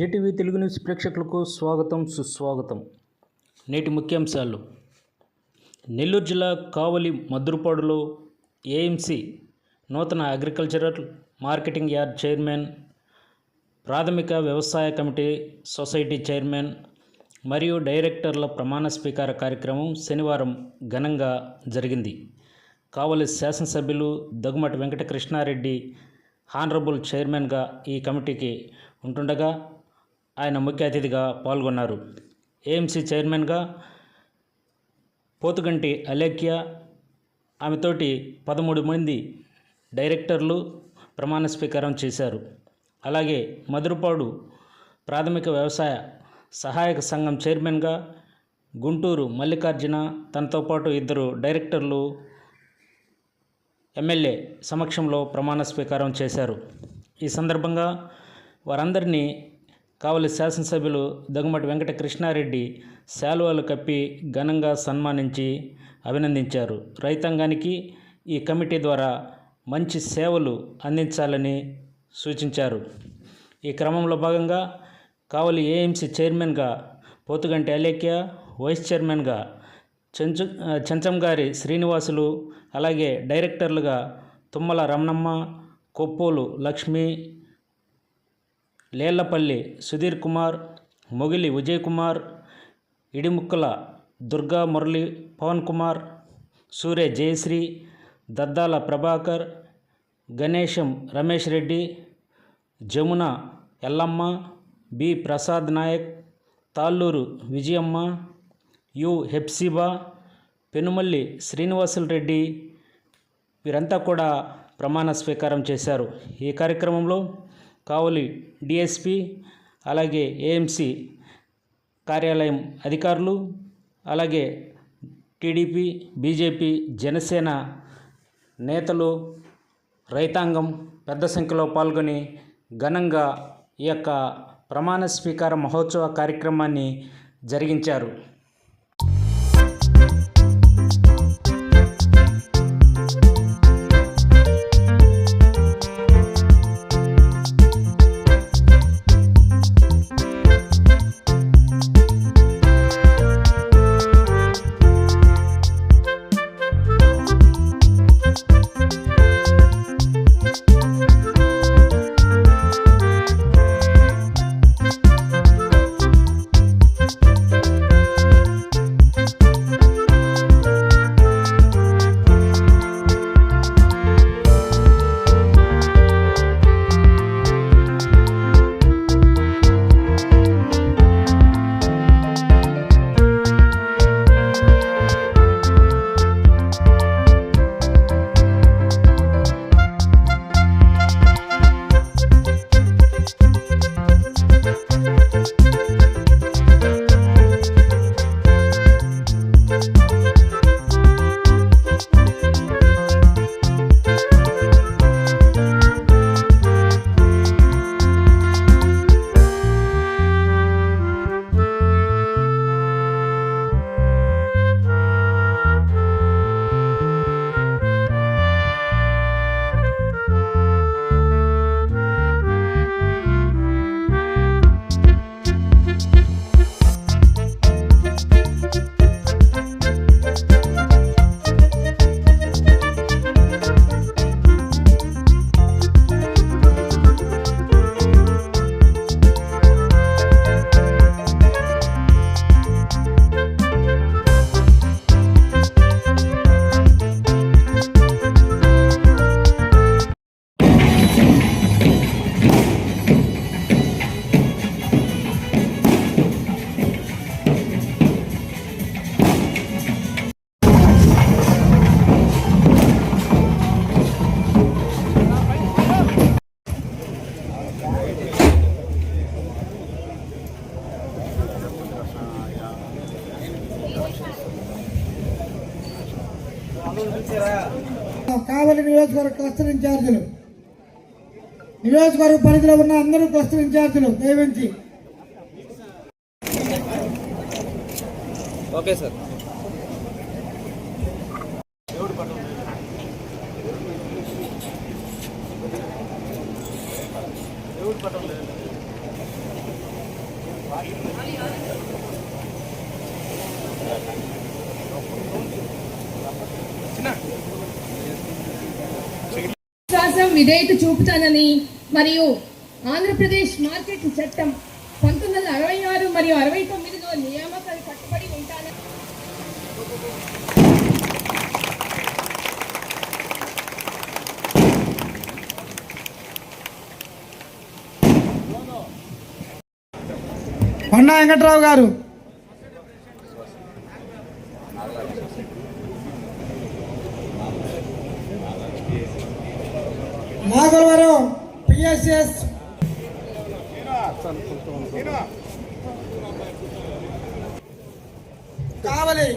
JTV Telugu news ప్రేక్షకులకు స్వాగతం సుస్వాగతం. నేటి ముఖ్యాంశాలు. నెల్లూరు జిల్లా కావలి మద్రుపాడులో ఏఎంసీ నూతన అగ్రికల్చరల్ మార్కెటింగ్ యార్డ్ చైర్మన్ ప్రాథమిక వ్యవసాయ కమిటీ సొసైటీ చైర్మన్ మరియు డైరెక్టర్ల ప్రమాణ స్వీకార కార్యక్రమం శనివారం ఘనంగా జరిగింది. కావలి శాసనసభ్యులు దగ్గుమటి వెంకటకృష్ణారెడ్డి హానరబుల్ చైర్మన్గా ఈ కమిటీకి ఉంటుండగా ఆయన ముఖ్య అతిథిగా పాల్గొన్నారు. ఏఎంసీ చైర్మన్గా పోతుగంటి అలేఖ్య ఆమెతోటి పదమూడు మంది డైరెక్టర్లు ప్రమాణ స్వీకారం చేశారు. అలాగే మధురపాడు ప్రాథమిక వ్యవసాయ సహాయక సంఘం చైర్మన్గా గుంటూరు మల్లికార్జున తనతో పాటు ఇద్దరు డైరెక్టర్లు ఎమ్మెల్యే సమక్షంలో ప్రమాణ స్వీకారం చేశారు. ఈ సందర్భంగా వారందరినీ కావలి శాసనసభ్యులు దగ్గుమటి వెంకట కృష్ణారెడ్డి శాలువాలు కప్పి ఘనంగా సన్మానించి అభినందించారు. రైతాంగానికి ఈ కమిటీ ద్వారా మంచి సేవలు అందించాలని సూచించారు. ఈ క్రమంలో భాగంగా కావలి ఏఎంసీ చైర్మన్గా పోతుగంటి అలేఖ్య వైస్ చైర్మన్గా చెంచు చెంచంగారి శ్రీనివాసులు అలాగే డైరెక్టర్లుగా తుమ్మల రమణమ్మ కొప్పోలు లక్ష్మి లేళ్ళపల్లి సుధీర్ కుమార్ మొగిలి విజయ్ కుమార్ ఇడిముక్కల దుర్గా మురళి పవన్ కుమార్ సూర్య జయశ్రీ దద్దాల ప్రభాకర్ గణేశం రమేష్ రెడ్డి జమున ఎల్లమ్మ బి ప్రసాద్ నాయక్ తాళ్ళూరు విజయమ్మ యు హెప్సిబా పెనుమల్లి శ్రీనివాసులు రెడ్డి వీరంతా కూడా ప్రమాణ స్వీకారం చేశారు. ఈ కార్యక్రమంలో కావలి డిఎస్పి అలాగే ఏఎంసి కార్యాలయం అధికారులు అలాగే టీడీపీ బీజేపీ జనసేన నేతలు రైతాంగం పెద్ద సంఖ్యలో పాల్గొని ఘనంగా ఈ యొక్క ప్రమాణ స్వీకార మహోత్సవ కార్యక్రమాన్ని జరిగించారు. నియోజకవర్గ క్లస్టర్ ఇన్ఛార్జీలు. నియోజకవర్గ పరిధిలో ఉన్న అందరూ క్లస్టర్ ఇన్ఛార్జీలు. దయవించి. Okay sir. విశ్వాసం విధేయత చూపుతానని మరియు ఆంధ్రప్రదేశ్ మార్కెట్ చట్టం పంతొమ్మిది వందల అరవై ఆరు మరియు అరవై తొమ్మిదిలో నియామకాలు కట్టుబడి ఉంటానని అన్నా వెంకట్రావు గారు. నాగలవరం పిఎస్ఎస్. కావలి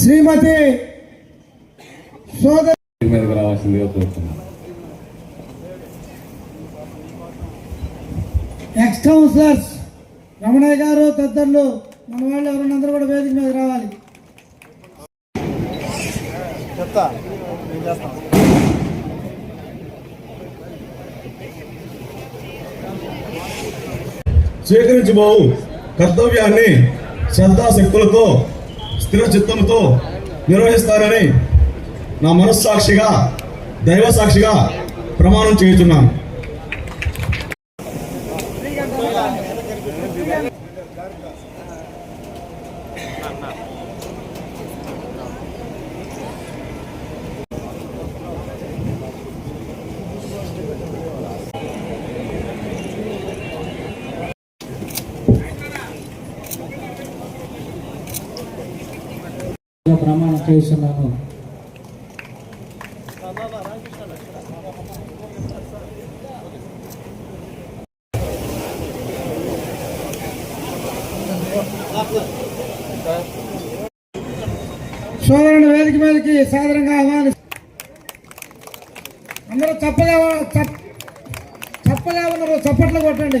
శ్రీమతి సోదరి మీదకి రావాల్సిందిగా కోరుతున్నాను. ఎక్స్ కౌన్సిలర్స్ రమణయ్య గారు తదితరులు మన వాళ్ళు ఎవరైనా అందరూ కూడా వేదిక మీద రావాలి. స్వీకరించబోవు కర్తవ్యాన్ని శ్రద్ధాశక్తులతో స్థిర చిత్తంతో నిర్వహిస్తానని నా మనస్సాక్షిగా దైవ సాక్షిగా ప్రమాణం చేయుచున్నాను. ప్రమాణం చేస్తున్నాను. సోదరుని వేదిక మీదకి సాధారణంగా ఆహ్వాని అందరూ చప్పగా చప్- చప్పగా ఉన్నారు చప్పట్లు కొట్టండి.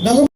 No.